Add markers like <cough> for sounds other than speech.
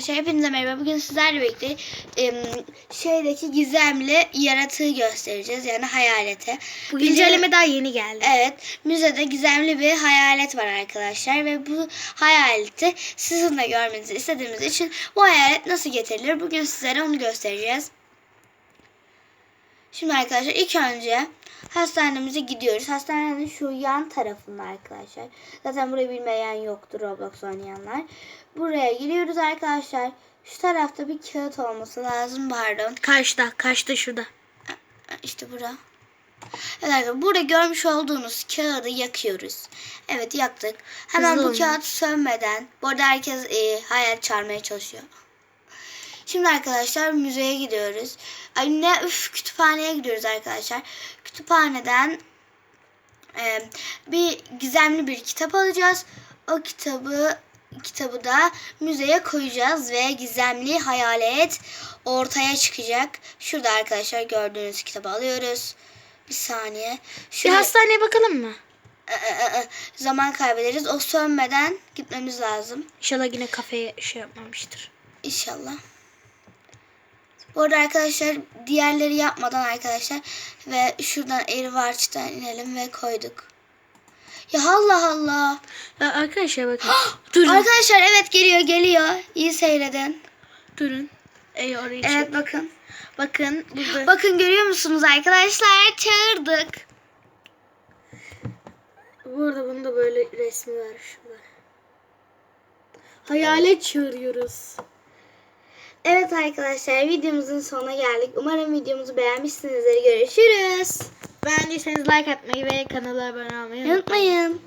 arkadaşlar hepinize merhaba. Bugün sizlerle birlikte em, şeydeki gizemli yaratığı göstereceğiz. Yani hayaleti. Bu güncelleme daha yeni geldi. Evet, müzede gizemli bir hayalet var arkadaşlar ve bu hayaleti sizin de görmenizi istediğimiz için bu hayalet nasıl getirilir? Bugün sizlere onu göstereceğiz. Şimdi arkadaşlar ilk önce hastanemize gidiyoruz. Hastanenin şu yan tarafında arkadaşlar. Zaten burayı bilmeyen yoktur Roblox oynayanlar. Buraya giriyoruz arkadaşlar. Şu tarafta bir kağıt olması lazım pardon. Karşıda, karşıda şurada. İşte bura. Evet arkadaşlar burada görmüş olduğunuz kağıdı yakıyoruz. Evet yaktık. Hemen Hızlı bu kağıt sönmeden. Bu arada herkes e, hayal çağırmaya çalışıyor. Şimdi arkadaşlar müzeye gidiyoruz. Ay ne üf kütüphaneye gidiyoruz arkadaşlar. Kütüphaneden e, bir gizemli bir kitap alacağız. O kitabı kitabı da müzeye koyacağız ve gizemli hayalet ortaya çıkacak. Şurada arkadaşlar gördüğünüz kitabı alıyoruz. Bir saniye. Bir Şurada, hastaneye bakalım mı? Ee, e, e, zaman kaybederiz. O sönmeden gitmemiz lazım. İnşallah yine kafeye şey yapmamıştır. İnşallah. Bu arada arkadaşlar diğerleri yapmadan arkadaşlar ve şuradan Erivarç'tan inelim ve koyduk. Ya Allah Allah. Ya arkadaşlar bakın. <gasps> durun. Arkadaşlar evet geliyor geliyor. İyi seyredin. durun. Ey orayı Evet çek. bakın. Bakın burada. Bakın görüyor musunuz arkadaşlar? Çağırdık. Burada bunun da böyle resmi var şurada. Hayalet çağırıyoruz. Evet arkadaşlar videomuzun sonuna geldik. Umarım videomuzu beğenmişsinizdir. Görüşürüz. Beğendiyseniz like atmayı ve kanala abone olmayı unutmayın. Unutmayın.